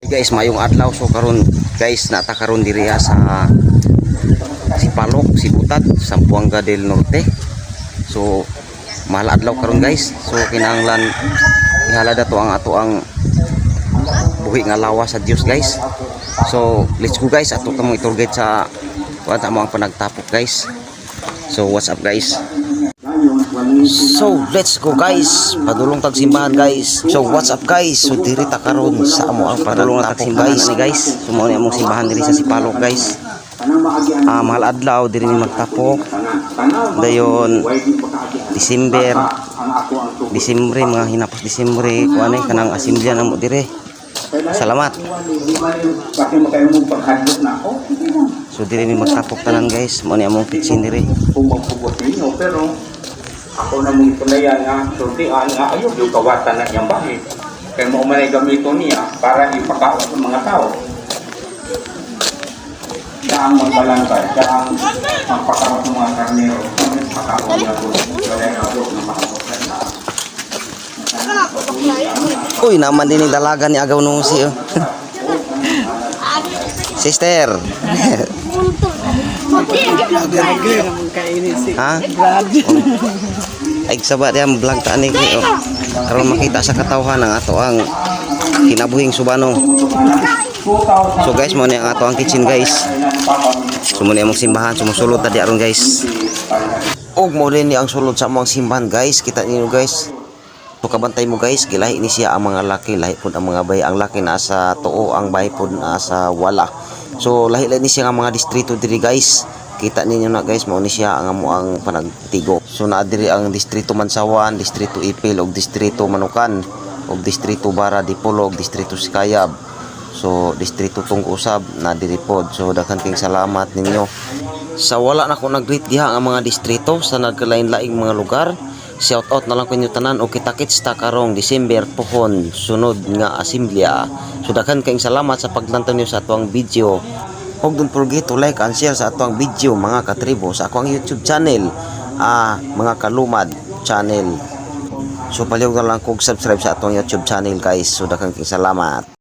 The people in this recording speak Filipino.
guys mayong adlaw so karon guys nata karon diri sa Sipalok, Sibutad, Sampuanga del Norte. So mahal adlaw karon guys. So kinahanglan ihalada to ang ato ang buhi nga lawas sa Dios guys. So let's go guys ato kamo iturgate sa kuan mo ang panagtapok guys. So what's up guys? So let's go guys. Padulong tag simbahan guys. So what's up guys? So diri ta karon sa amo ang padulong tag simbahan ni guys. So mo ni among simbahan diri sa Sipalok guys. Ah mahal adlaw diri ni magtapok. Dayon December Disembre mga hinapos Disembre kuan eh kanang asimblya namo dire. Salamat. So diri ni magtapok tanan guys. Mo ni among pitsin diri. Pero ako na mong tulayan nga, sultian nga, ayaw yung kawatan na niyang bahay. Kaya mo manay gamito niya para ipakawa sa mga tao. Siya ang magbalangkay, siya ang magpakawa sa mga karnero. Pakawa niya po. Wala yung abot na makabutan na. Uy, naman din yung dalaga ni agaw nung si oh. Sister. ha? Ay sabat yan vlog ta ni oh. Karon makita sa katawhan ang ato ang kinabuhing subano. So guys, mo ni ang ato ang kitchen guys. So mo simbahan sumusulod tadi aron guys. Og mo ni ang sulod sa among simbahan guys. Kita niyo guys. So kabantay mo guys, gilahi ni siya ang mga laki, lahi pud ang mga bay. Ang laki na sa tuo, ang bay pud na sa wala. So lahi lahi ni siya ang mga distrito diri guys. Kita ninyo na guys, mao ni siya ang amo ang panagtigo. So naa diri ang distrito Mansawan, distrito Ipil ug distrito Manukan ug distrito Bara Dipolo ug distrito Sikayab. So distrito Tungusab na diri pod. So daghan kayong salamat ninyo. Sa wala na ko nag-greet diha ang mga distrito sa nagkalain-laing mga lugar. Shout out na lang ko inyo tanan o kita-kits ta karong December pohon sunod nga asemblya. So daghan kayong salamat sa paglantaw niyo sa atuang video. Huwag don't forget to like and share sa atuang video mga katribo sa akong YouTube channel. Ah, mga kalumad channel. So palihog na lang kog subscribe sa atong YouTube channel guys. So kayong salamat.